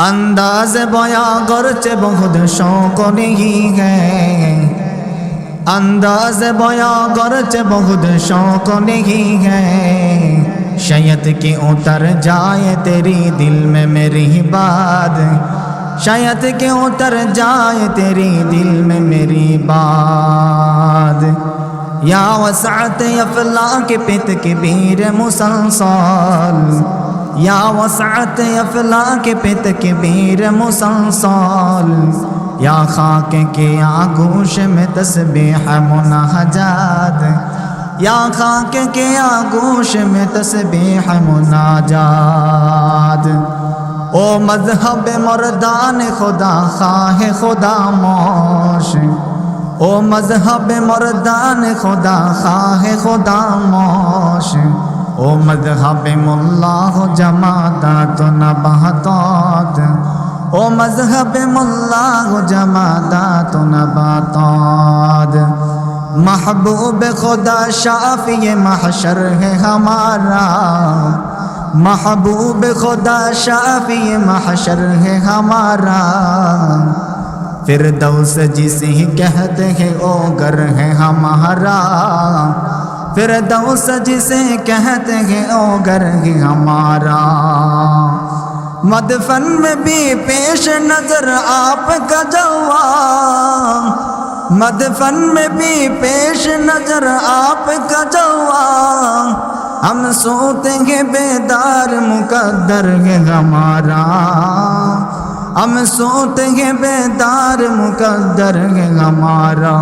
अंदाज बया गर्च बहुत शौक नहीं है अंदाज बया गर्च बहुत शौक नहीं है शायद कि उतर जाए तेरी दिल में मेरी बात शायद कि उतर जाए तेरी दिल में मेरी बात या वसात अफला के पित के बीर मुसलसल یا وسعت افلا کے پت کے بیر مسلسل، یا خاک کے آگوش میں تسبیح مناجات، یا خاک کے آگوش میں تسبیح مناجات۔ او مذہب مردان خدا، خواہ خدا موش۔ او مذہب مردان خدا، خواہ خدا موش۔ او مذہب ملا ہو جماعتہ نہ بہتات او مذہب ملا ہو جماعت تو نہ بہتات محبوب خدا شافی محشر ہے ہمارا۔ محبوب خدا شافی محشر ہے ہمارا۔ پھر دوس جسے کہتے ہیں او گر ہے ہمارا۔ پھر دوس جسے کہتے ہیں، او گھر ہی ہمارا۔ مدفن میں بھی پیش نظر آپ کا جوا مدفن میں بھی پیش نظر آپ کا جوا ہم سوتے ہیں، بیدار مقدر ہے ہمارا۔ ہم سوتے ہیں، بیدار مقدر ہے ہمارا۔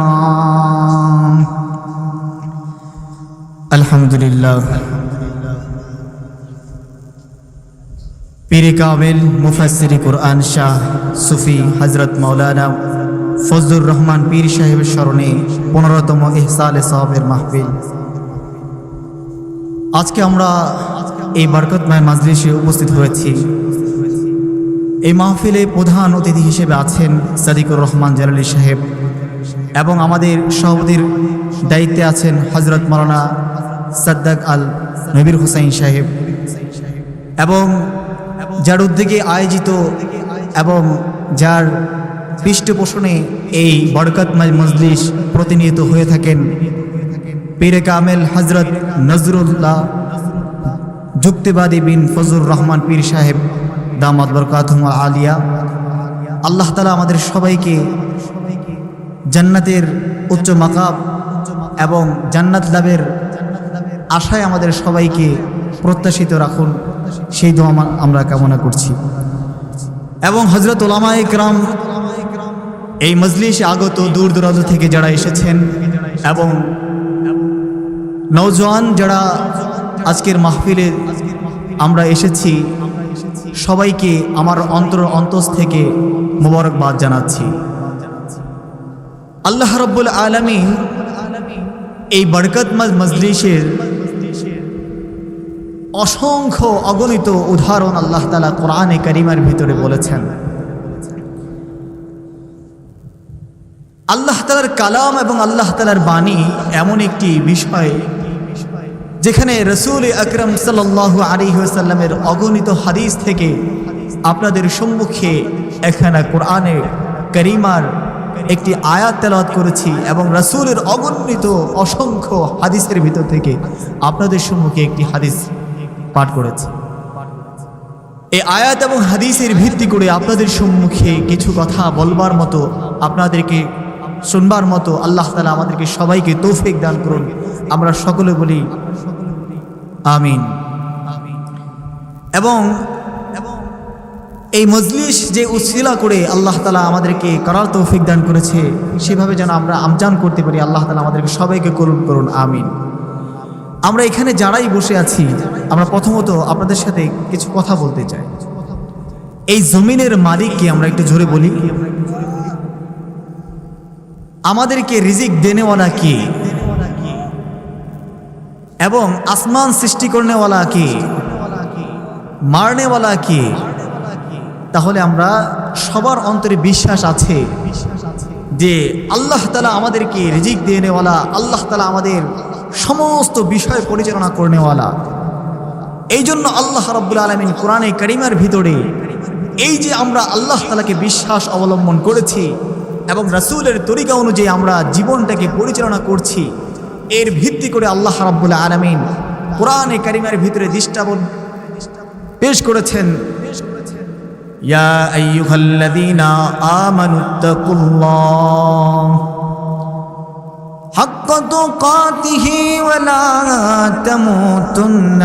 আলহামদুলিল্লাহ। পীরে কামেল মুফাসিরি কোরআন শাহ সুফি হজরত মৌলানা ফজলুর রহমান পীর সাহেবের স্মরণে পনেরোতম এহসালে সাহাবের মাহফিল। আজকে আমরা এই বরকতময় মাজলিসে উপস্থিত হয়েছি। এই মাহফিলে প্রধান অতিথি হিসেবে আছেন সাদিকুর রহমান জালালি সাহেব এবং আমাদের সভাপতির দায়িত্বে আছেন হজরত মৌলানা সাদ্দাক আল নবির হুসাইন সাহেব এবং যার উদ্যোগে আয়োজিত এবং যার পৃষ্ঠপোষণে এই বরকতময় মজলিস প্রতিনিয়ত হয়ে থাকেন পীরে কামেল হজরত নজরুল্লাহ যুক্তিবাদী বিন ফজলুর রহমান পীর সাহেব দামাদ বরকাতহুমা আলিয়া। আল্লাহ তালা আমাদের সবাইকে জান্নাতের উচ্চ মাকাব এবং জান্নাত লাভের আশায় আমাদের সবাইকে প্রত্যাশিত রাখুন। সেই দোয়া আমা- আমরা কামনা করছি। এবং হজরত ওলামা ইকরাম এই মজলিসে আগত দূর দূরান্ত থেকে যারা এসেছেন এবং নৌজওয়ান যারা আজকের মাহফিলে আমরা এসেছি, সবাইকে আমার অন্তর অন্তস থেকে মোবারকবাদ জানাচ্ছি। আল্লাহ রব্বুল আলমী এই বরকত মজলিসের অসংখ্য অগণিত উদাহরণ আল্লাহ তালা কোরআনে করিমার ভিতরে বলেছেন। আল্লাহ তালার কালাম এবং আল্লাহ তালার বাণী এমন একটি বিষয় যেখানে রসুল আকরম সাল্লাহ আলী সাল্লামের অগণিত হাদিস থেকে আপনাদের সম্মুখে এখানে কোরআনে করিমার একটি আয়াত তেলাওয়াত করেছি এবং রসুলের অগণিত অসংখ্য হাদিসের ভিতর থেকে আপনাদের সম্মুখে একটি হাদিস পাঠ করেছি। এই আয়াত এবং হাদিসের ভিত্তি করে আপনাদের সম্মুখে কিছু কথা বলবার মতো, আপনাদেরকে শুনবার মতো আল্লাহ তালা আমাদেরকে সবাইকে তৌফিক দান করুন। আমরা সকলে বলি, আমিন। এবং এই মজলিস যে উৎশিলা করে আল্লাহ তালা আমাদেরকে করার তৌফিক দান করেছে, সেভাবে যেন আমরা আমজান করতে পারি, আল্লাহ তালা আমাদেরকে সবাইকে করুন করুন, আমিন। আমরা এখানে যারাই বসে আছি, আমরা প্রথমত আপনাদের সাথে কিছু কথা বলতে চাই। এই জমিনের মালিককে আমরা একটু জোরে বলি। আমাদেরকে রিজিক দেনেওয়ালা কে? এবং আসমান সৃষ্টি করনেওয়ালা কে? মারনেওয়ালা কে? তাহলে আমরা সবার অন্তরে বিশ্বাস আছে যে আল্লাহ তালা আমাদেরকে রিজিক দিয়ে নেওয়ালা আল্লাহ তালা আমাদের সমস্ত বিষয় পরিচালনা করে নেওয়ালা এই জন্য আল্লাহ রব্বুল আলমিন কোরআনে করিমার ভিতরে এই যে আমরা আল্লাহ তালাকে বিশ্বাস অবলম্বন করেছি এবং রাসূলের তরিকা অনুযায়ী আমরা জীবনটাকে পরিচালনা করছি, এর ভিত্তি করে আল্লাহ রাব্বুল আলামিন কোরআনে কারিমের ভিতরে দৃষ্টাবন পেশ করেছেন। ইয়া আইয়ুহাল্লাযীনা আমানুত্তাকুল্লাহ حق تقاته ولا تموتن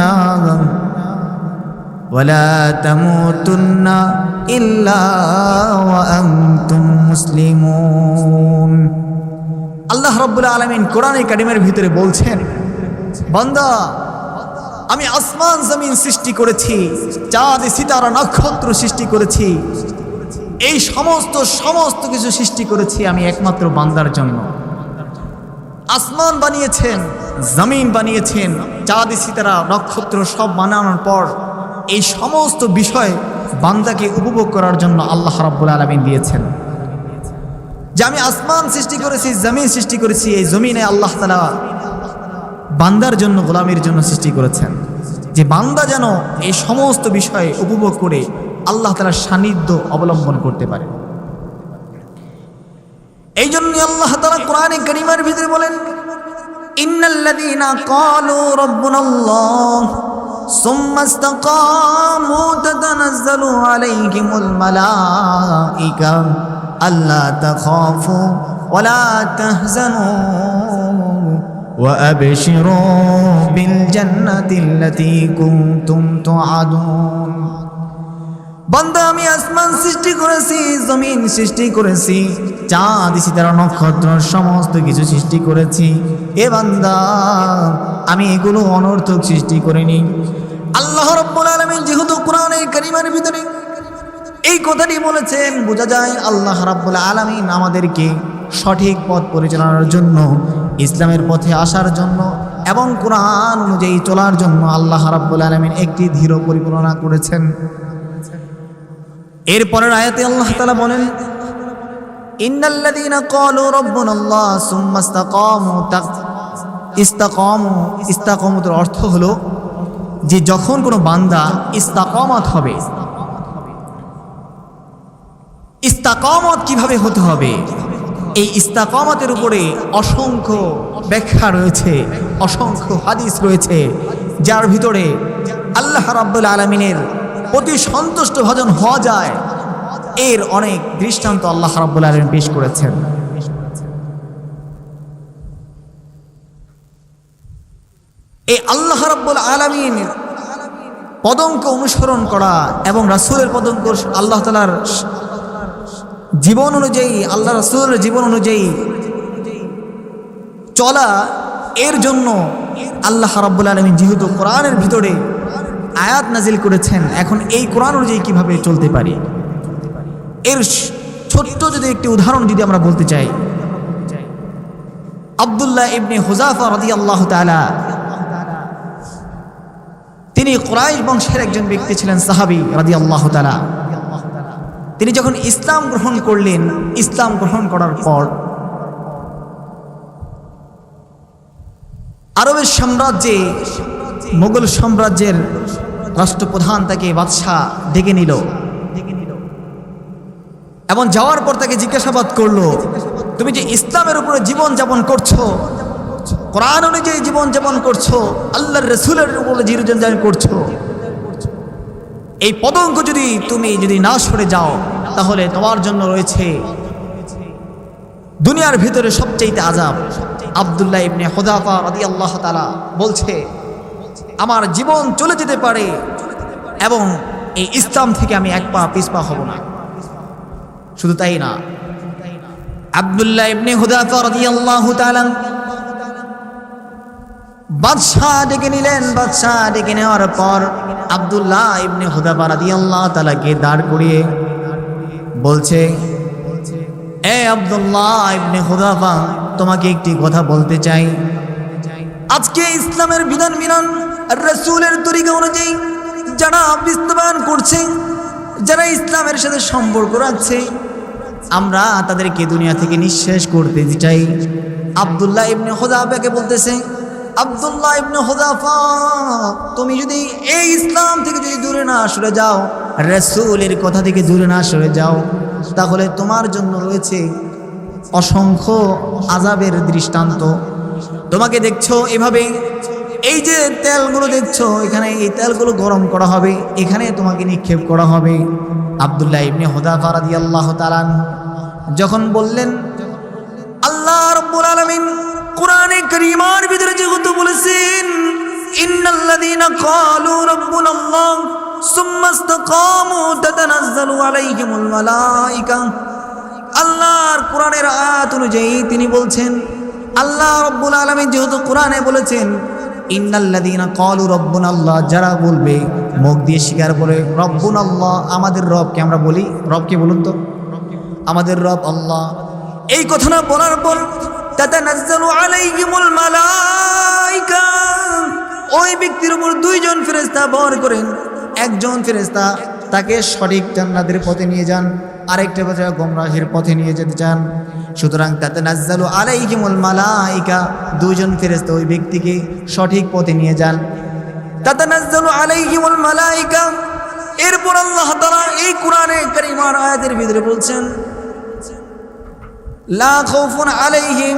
ولا تموتن إلا وأنتم مسلمون আল্লাহ রব্বুল আলমিন কোরআনে কারিমের ভিতরে বলছেন বান্দা আমি আসমান জমিন সৃষ্টি করেছি চাঁদ সিতারা নক্ষত্র সৃষ্টি করেছি এই সমস্ত সমস্ত কিছু সৃষ্টি করেছি আমি একমাত্র বান্দার জন্য আসমান বানিয়েছেন, জমিন বানিয়েছেন, চাঁদ, সিতারা, নক্ষত্র সব বানানোর পর এই সমস্ত বিষয় বান্দাকে উপভোগ করার জন্য আল্লাহ রাব্বুল আলমিন দিয়েছেন। যে আমি আসমান সৃষ্টি করেছি, জমিন সৃষ্টি করেছি, এই জমিনে আল্লাহ তালা বান্দার জন্য, গোলামের জন্য সৃষ্টি করেছেন। যে বান্দা যেন এই সমস্ত বিষয়ে উপভোগ করে আল্লাহ তালার সান্নিধ্য অবলম্বন করতে পারে। কোরআনে করিমার ভিতরে বলেন ইন্নাল্লাযীনা ক্বালু রাব্বুনাল্লাহ ثم استقاموا تتنزل عليهم الملائكة ألا تخافوا ولا تحزنوا وأبشروا بالجنة التي كنتم توعدون বান্দা, আমি আসমান সৃষ্টি করেছি, জমিন সৃষ্টি করেছি, চাঁদ, সিতারা, নক্ষত্র, সমস্ত কিছু সৃষ্টি করেছি। এ বান্দা, আমি এগুলো অনর্থক সৃষ্টি করিনি। আল্লাহ রব্বুল আলামিন যেহেতু কোরআনের কারিমার ভিতরে এই কথাটি বলেছেন, বোঝা যায় আল্লাহ রাব্বুল আলামিন আমাদেরকে সঠিক পথ পরিচালনার জন্য, ইসলামের পথে আসার জন্য এবং কোরআন অনুযায়ী চলার জন্য আল্লাহ রাব্বুল আলামিন একটি ধীর পরিকল্পনা করেছেন। এরপরের আয়াতে আল্লাহ তালা বলেন, ইন্নাল্লাযীনা ক্বালু রাব্বুনাল্লাহ সুম্মা ইসতাকামু তাক ইস্তাকামু ইস্তাকামতের অর্থ হলো যে যখন কোনো বান্দা ইস্তাকমত হবে, ইস্তাকমত কীভাবে হতে হবে? এই ইস্তাকমতের উপরে অসংখ্য ব্যাখ্যা রয়েছে, অসংখ্য হাদিস রয়েছে, যার ভিতরে আল্লাহ রাব্বুল আলমিনের অতি সন্তুষ্ট ভজন হওয়া যায়। এর অনেক দৃষ্টান্ত আল্লাহ রাব্বুল আলমিন পেশ করেছেন। এই আল্লাহ রাব্বুল আলমিনের পদঙ্ক অনুসরণ করা এবং রাসূলের পদঙ্ক আল্লাহ তালার জীবন অনুযায়ী, আল্লাহ রাসূলের জীবন অনুযায়ী চলা, এর জন্য আল্লাহ রাব্বুল আলমিন যেহেতু কোরআনের ভিতরে আয়াত নাজিল করেছেন, এখন এই কোরআন অনুযায়ী কীভাবে চলতে পারি? এর ছোট্ট যদি একটি উদাহরণ যদি আমরা বলতে চাই। আবদুল্লাহ ইবনে হুজাফা রদি আল্লাহ তালা তিনি কোরআশ বংশের একজন ব্যক্তি ছিলেন, সাহাবি রাদি আল্লাহ তালা তিনি যখন ইসলাম গ্রহণ করলেন, ইসলাম গ্রহণ করার পর আরবের সাম্রাজ্যে, মোগল সাম্রাজ্যের রাষ্ট্রপ্রধান তাকে বাদশাহ ডেকে নিল। এবং যাওয়ার পর তাকে জিজ্ঞাসাবাদ করল, তুমি যে ইসলামের উপরে জীবন যাপন করছ, কোরআন অনুযায়ী জীবন যাপন করছ, আল্লাহর রসুলের উপরে জীবন যাপন করছ, এই পদঙ্ক যদি তুমি যদি না সরে যাও, তাহলে তোমার জন্য রয়েছে দুনিয়ার ভিতরে সবচেয়ে আজাব আবদুল্লাহ ইবনে হোদাফা রাদি আল্লাহ তালা বলছে আমার জীবন চলে যেতে পারে এবং এই ইসলাম থেকে আমি এক পা পিসপা হব না। শুধু তাই না, আবদুল্লাহ ইবনে হুদাফা রাদিয়াল্লাহু তাআলা বাদশাহ ডেকে নিলেন। বাদশাহ ডেকে নেওয়ার পর আবদুল্লাহ ইবনে হুদাফা রাদিয়াল্লাহু তাআলাকে দাঁড় করিয়ে বলছে, এ আবদুল্লাহ ইবনে হুদাফা, তোমাকে একটি কথা বলতে চাই। আজকে ইসলামের বিধান বিধান রসুলের তরিকা অনুযায়ী যারা বাস্তবায়ন করছে, যারা ইসলামের সাথে সম্পর্ক রাখছে, আমরা তাদেরকে দুনিয়া থেকে নিঃশেষ করতে চাই। আবদুল্লাহ ইবনে হোদাফাকে বলতেছে, আবদুল্লাহ ইবনে হোদাফা তুমি যদি এই ইসলাম থেকে যদি দূরে না সরে যাও, রসুলের কথা থেকে দূরে না সরে যাও, তাহলে তোমার জন্য রয়েছে অসংখ্য আজাবের দৃষ্টান্ত। তোমাকে দেখছ এভাবে। এই যে তেলগুলো দেখছ, এখানে এই তেলগুলো গরম করা হবে, এখানে তোমাকে নিক্ষেপ করা হবে। আবদুল্লাহ ইবনে হুদাফা রাদিয়াল্লাহু তাআলা যখন বললেন, আল্লাহ রব্বুল আলামিন কোরআনে কারীমার ভিতরে যেহেতু বলেছেন, ইন্নাল্লাযীনা ক্বালু রাব্বুনাল্লাহ সুম্মা ইসতাকামু তাতানাজ্জালু আলাইহিমুল মালাইকা। আল্লাহর কোরআনের আয়াত অনুযায়ী তিনি বলছেন আল্লাহ রব্বুল আলামিন যেহেতু কোরআনে বলেছেন, ইন্নাল্লাযীনা ক্বালু রাব্বুনাল্লাহ যারা বলবে, মুখ দিয়ে স্বীকার করে রব্বুন আল্লাহ আমাদের রবকে আমরা বলি রবকে বলুন তো? আমাদের রব আল্লাহ। এই কথাটা বলার পর, তাতানাজ্জালু আলাইহিমুল মালাইকা ওই ব্যক্তির উপর দুইজন ফেরেশতা বর করেন। একজন ফেরেশতা তাকে সঠিক জান্নাতের পথে নিয়ে যান। আরেকটা ফেরেশতা গোমরাহের পথে নিয়ে যেতে চান। সুতরাং তাতানাজ্জালু আলাইহিমুল মালাইকা, দুইজন ফেরেশতা ওই ব্যক্তিকে সঠিক পথে নিয়ে যান। তাতানাজ্জালু আলাইহিমুল মালাইকা, এরপর আল্লাহ তাআলা এই কোরআনে কারীমার আয়াতের ভিতরে বলছেন, লা খাউফুন আলাইহিম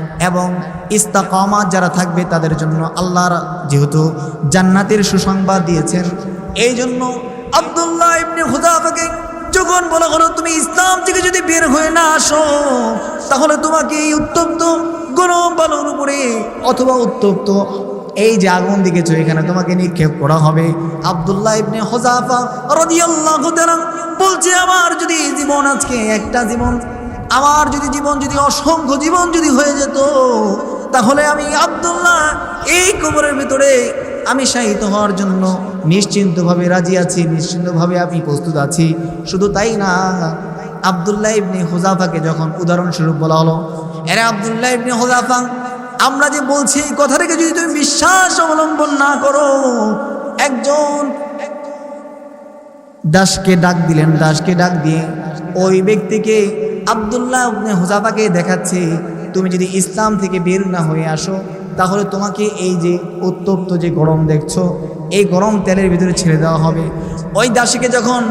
এবং ইস্তাকামাত যারা থাকবে তাদের জন্য আল্লাহর যেহেতু জান্নাতের সুসংবাদ দিয়েছেন এই জন্য আবদুল্লাহ ইবনে হুদাফাকে যখন বলা হলো, তুমি ইসলাম থেকে যদি বের হয়ে না আসো, তাহলে তোমাকে এই উত্তপ্ত, গরম বালুর উপরে অথবা উত্তপ্ত, এই যে আগুন দেখেছ, এখানে তোমাকে নিক্ষেপ করা হবে। আবদুল্লাহ ইবনে হোজাফা রাদিয়াল্লাহু বলছে, আমার যদি জীবন আজকে একটা জীবন আমার যদি জীবন যদি অসংখ্য জীবন যদি হয়ে যেত, তাহলে আমি আবদুল্লাহ এই কবরের ভিতরে আমি শাহিত হওয়ার জন্য নিশ্চিন্তভাবে রাজি আছি, নিশ্চিন্তভাবে আমি প্রস্তুত আছি। শুধু তাই না, আবদুল্লাহ ইবনে হোজাফাকে যখন উদাহরণস্বরূপ বলা হলো, এরা আবদুল্লাহ ইবনে হুজাফা আমরা যে বলছি এই কথাটাকে যদি তুমি বিশ্বাস অবলম্বন না করো, একজন দাসকে ডাক দিলেন, দাসকে ডাক দিয়ে ওই ব্যক্তিকে আবদুল্লাহ ইবনে হুজাফাকে দেখাচ্ছে, তুমি যদি ইসলাম থেকে বের না হয়ে আসো, তাহলে তোমাকে এই যে উত্তপ্ত যে গরম দেখছ, এই গরম তেলের ভিতরে ছেড়ে দেওয়া হবে। ওই দাসীকে যখন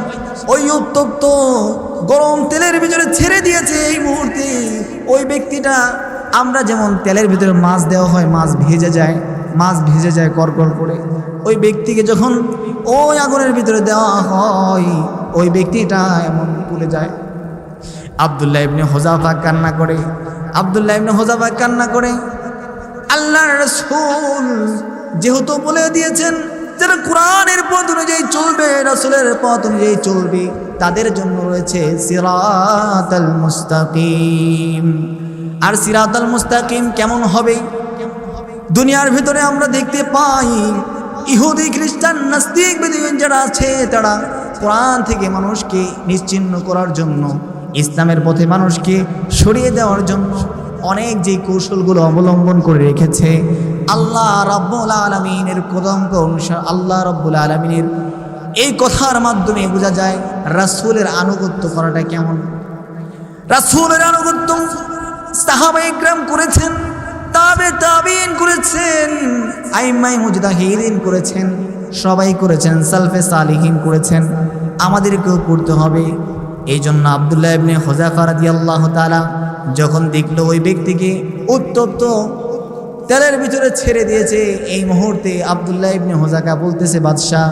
ওই উত্তপ্ত গরম তেলের ভিতরে ছেড়ে দিয়েছে এই মুহূর্তে, ওই ব্যক্তিটা, আমরা যেমন তেলের ভিতরে মাছ দেওয়া হয়, মাছ ভেজে যায়, মাছ ভেজে যায় করকর করে। ওই ব্যক্তিকে যখন ওই আগুনের ভিতরে দেওয়া হয়, ওই ব্যক্তিটা এমন ভুলে যায়। আবদুল্লাহ ইবনে হোজাফা কান্না করে, আবদুল্লাহ ইবনে হোজাফা কান্না করে, আল্লাহর রসুল যেহেতু বলে দিয়েছেন যারা কোরআনের পথ অনুযায়ী চলবে, রসুলের পথ অনুযায়ী চলবে, তাদের জন্য রয়েছে সিরাতাল মুস্তাকিম। আর সিরাতাল মুস্তাকিম কেমন হবে? দুনিয়ার ভিতরে আমরা দেখতে পাই ইহুদি, খ্রিস্টান, নাস্তিক বেদিন যারা আছে, তারা কোরআন থেকে মানুষকে নিশ্চিন্ন করার জন্য, ইসলামের পথে মানুষকে সরিয়ে দেওয়ার জন্য অনেক যে কৌশলগুলো অবলম্বন করে রেখেছে, আল্লাহ রব্বুল আলমিনের কদম্ব অনুসার আল্লাহ রব্বুল আলমিনের এই কথার মাধ্যমে বোঝা যায় রাসুলের আনুগত্য করাটা কেমন। রাসুলের আনুগত্য সাহাবা করেছেন তাবে তাবিন করেছেন, আইমাই মুজদাহিদিন করেছেন, সবাই করেছেন, সালফে সালিহীন করেছেন। আমাদেরকেও করতে হবে। এই জন্য আবদুল্লাহ ইবনে হোজাফা রাদিয়াল্লাহু তাআলা যখন দেখল ওই ব্যক্তিকে উত্তপ্ত তেলের ভিতরে ছেড়ে দিয়েছে, এই মুহূর্তে আবদুল্লাহ ইবনে হোজাকা বলতেছে, বাদশাহ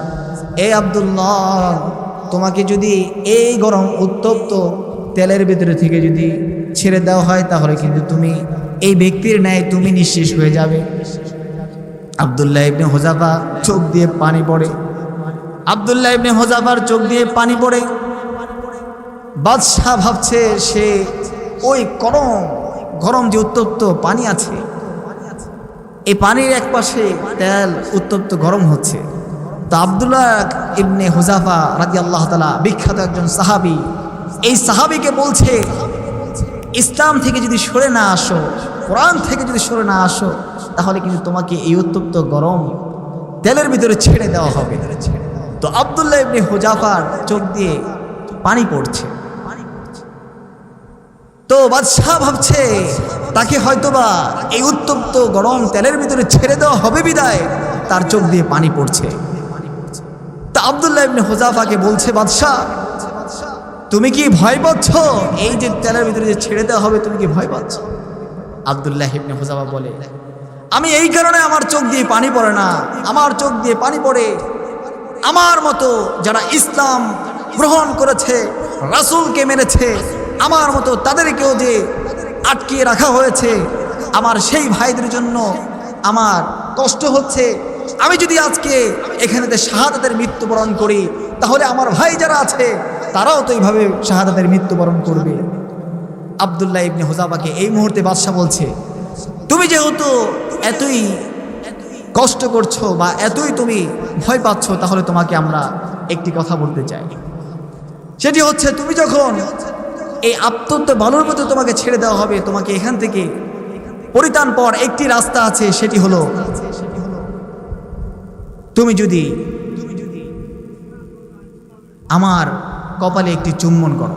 এই আবদুল্লাহ, তোমাকে যদি এই গরম উত্তপ্ত তেলের ভিতরে থেকে যদি ছেড়ে দেওয়া হয়, তাহলে কিন্তু তুমি এই ব্যক্তির ন্যায় তুমি নিঃশেষ হয়ে যাবে। আবদুল্লাহ ইবনে হোজাফা চোখ দিয়ে পানি পড়ে। আবদুল্লাহ ইবনে হোজাফার চোখ দিয়ে পানি পড়ে। বাদশাহ ভাবছে, সে ওই গরম গরম যে উত্তপ্ত পানি আছে এই পানির এক পাশে তেল উত্তপ্ত গরম হচ্ছে। তো আবদুল্লাহ ইবনে হোজাফা রাজি আল্লাহ তালা বিখ্যাত একজন সাহাবি, এই সাহাবিকে বলছে ইসলাম থেকে যদি সরে না আসো, কোরআন থেকে যদি সরে না আসো, তাহলে কিন্তু তোমাকে এই উত্তপ্ত গরম তেলের ভিতরে ছেড়ে দেওয়া হবে। তো আবদুল্লাহ ইবনে হুজাফার চোখ দিয়ে পানি পড়ছে। তো বাদশাহ ভাবছে, তাকে হয়তোবা এই উত্তপ্ত গরম তেলের ভিতরে ছেড়ে দেওয়া হবে বিদায়, তার চোখ দিয়ে পানি পড়ছে। তা আবদুল্লাহ ইবনে হুজাফাকে বলছে, বাদশাহ তুমি কি ভয় পাচ্ছ? এই যে তেলের ভিতরে যে ছেড়ে দেওয়া হবে, তুমি কি ভয় পাচ্ছ? আবদুল্লাহ ইবনে হুজাফা বলে, আমি এই কারণে আমার চোখ দিয়ে পানি পড়ে না। আমার চোখ দিয়ে পানি পড়ে। আমার মতো যারা ইসলাম গ্রহণ করেছে, রাসূলকে মেরেছে, আমার মতো তাদেরকেও যে আটকিয়ে রাখা হয়েছে, আমার সেই ভাইদের জন্য আমার কষ্ট হচ্ছে। আমি যদি আজকে এখানেতে শাহাদাতের মৃত্যুবরণ করি, তাহলে আমার ভাই যারা আছে তারাও তো এইভাবে শাহাদাতের মৃত্যুবরণ করবে। আবদুল্লাহ ইবনে হোজাবাকে এই মুহূর্তে বাদশাহ বলছে, তুমি যেহেতু এতই কষ্ট করছ বা এতই তুমি ভয় পাচ্ছ, তাহলে তোমাকে আমরা একটি কথা বলতে চাই। সেটি হচ্ছে তুমি যখন এই আত্মত্ব বালুর মতো তোমাকে ছেড়ে দেওয়া হবে, তোমাকে এখান থেকে পরিতান পর একটি রাস্তা আছে, সেটি হলো তুমি যদি আমার কপালে একটি চুম্বন করো।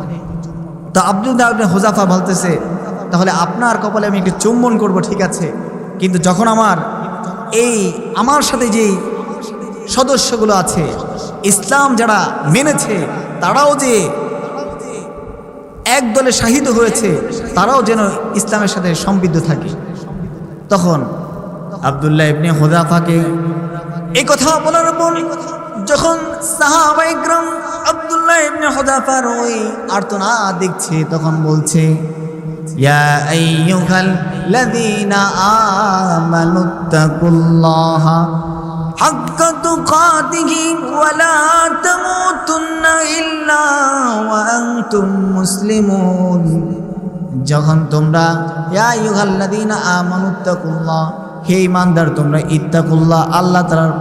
তো আব্দুল দাউদ্দিন হোজাফা বলতেছে, তাহলে আপনার কপালে আমি একটি চুম্বন করব, ঠিক আছে? কিন্তু যখন আমার এই, আমার সাথে যেই সদস্যগুলো আছে, ইসলাম যারা মেনেছে, তারাও যে এক দলে শাহিদ হয়েছে, তারাও যেন ইসলামের সাথে সমৃদ্ধ থাকে। তখন আবদুল্লাহ ইবনে হুদাফাকে এই কথা বলার পর যখন সাহাবাইকরাম আব্দুল্লাহ ইবনে হুদাফার ওই আর্তনা দেখছে, তখন বলছে, ইয়া আইয়ুহাল লাযীনা আমানুত্তাকুল্লাহা ওয়া লা তামুতুন্না ইল্লা ওয়া আনতুম মুসলিমুন। যখন তোমরা, ইয়া আইয়ুহাল্লাযীনা আমানুত্তাকুল্লাহ, হে ইমানদার, তোমরা ইত্তাকুল্লাহ, আল্লাহ তাআলার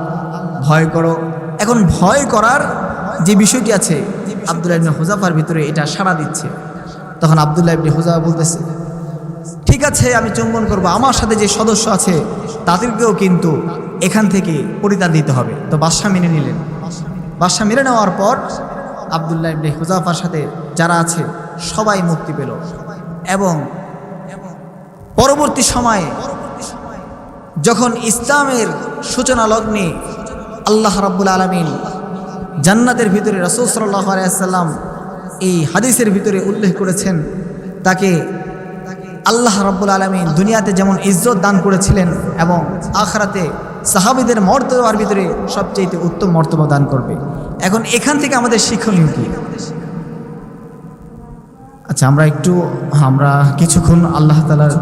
ভয় করো। এখন ভয় করার যে বিষয়টি আছে আব্দুল্লাহ ইবনে হুজাফার ভিতরে এটা সাড়া দিচ্ছে। তখন আব্দুল্লাহ ইবনে হুজাফা বলতেছে, ঠিক আছে, আমি চুম্বন করব। আমার সাথে যে সদস্য আছে, তাদেরকেও কিন্তু এখান থেকে পরিত্রাণ দিতে হবে। তো বাদশাহ মেনে নিলেন। বাদশাহ মেনে নেওয়ার পর আবদুল্লাহ ইবনে হুজাফার সাথে যারা আছে, সবাই মুক্তি পেল। এবং পরবর্তী সময়ে যখন ইসলামের সূচনা লগ্নে আল্লাহ রাব্বুল আলমিন জান্নাতের ভিতরে রসুল সাল্লাহ আলাইসাল্লাম এই হাদিসের ভিতরে উল্লেখ করেছেন, তাকে আল্লাহ রাব্বুল আলমিন দুনিয়াতে যেমন ইজ্জত দান করেছিলেন এবং আখরাতে সাহাবিদের মর্তবার ভিতরে সবচেয়ে উত্তম মর্তবা দান করবে। এখন এখান থেকে আমাদের শিক্ষণীয় কি? আচ্ছা আমরা একটু, আমরা কিছুক্ষণ আল্লাহ তালার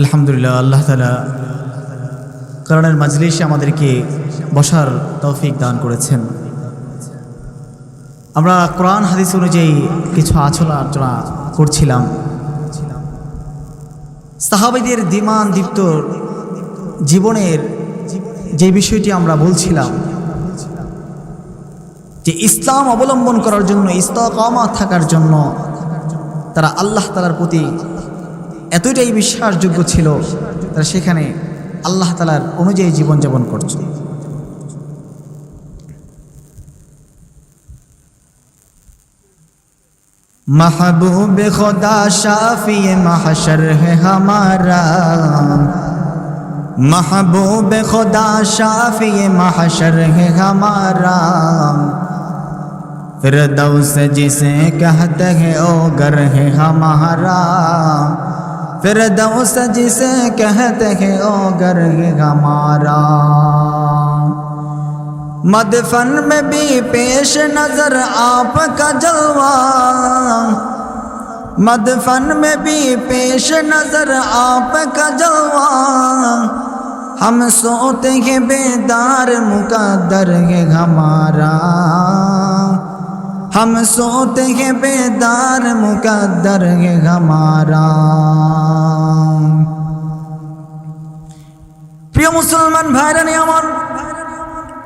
আলহামদুলিল্লাহ, আল্লাহ তালা করণের মাজলিসে আমাদেরকে বসার তৌফিক দান করেছেন। আমরা কোরআন, হাদিস অনুযায়ী কিছু আচলা আলোচনা করছিলাম। সাহাবিদের দিমান দীপ্ত জীবনের যে বিষয়টি আমরা বলছিলাম, যে ইসলাম অবলম্বন করার জন্য, ইস্তকামা থাকার জন্য তারা আল্লাহ তালার প্রতি এতটাই বিশ্বাসযোগ্য ছিল তারা সেখানে আল্লাহ তালার অনুযায়ী জীবন যাপন করছে। মাহবুব খোদা শাফি, মাহাশর হামারা। মাহবুব খোদা শাফি, মাহাশর হামারা। ফিরদাউস জিসে কহতে হে, ও গর হে হামারা। فردوس جسے کہتے ہیں، او گرگ ہمارا مدفن میں بھی پیش نظر آپ کا جلوہ۔ مدفن میں بھی پیش نظر آپ کا جلوہ۔ ہم سوتے ہیں بیدار مقدر ہے ہمارا۔ ہم سوتے ہیں بیدار مقدر ہے ہمارا প্রিয় মুসলমান ভাইরা নিয়ে আমার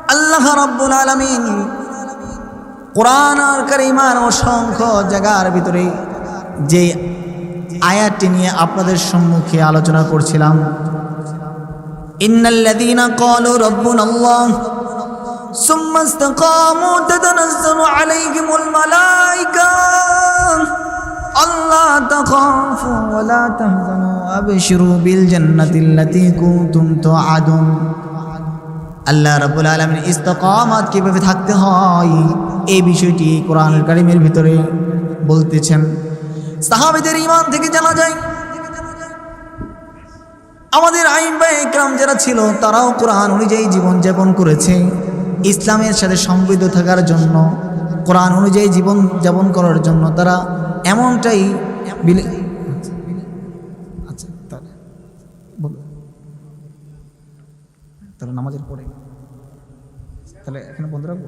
আল্লাহ রাব্বুল আলামিন কোরআন আর কারিমার অসংখ্য জায়গার ভিতরে যে আয়াতটি নিয়ে আপনাদের সম্মুখে আলোচনা করছিলাম ইন্নাল্লাযীনা ক্বালু রাব্বুনাল্লাহ ثم استقاموا تتنزل عليهم الملائكة ألا تخافوا ولا تحزنوا أبشروا بالجنة التي كنتم توعدون আল্লাহ রাব্বুল আলামিন ইস্তেকামাত কিভাবে থাকতে হয় এই বিষয়টি কোরআনুল কারীমের ভিতরে বলতেছেন সাহাবীদের ঈমান থেকে জানা যায় আমাদের আইন বা একরাম যারা ছিল তারাও কোরআন অনুযায়ী জীবন যাপন করেছে ইসলামের সাথে সমৃদ্ধ থাকার জন্য, কোরআন অনুযায়ী জীবন যাপন করার জন্য তারা এমনটাই আচ্ছা তাহলে তাহলে নামাজের পরে। তাহলে এখানে বন্ধ রাখব?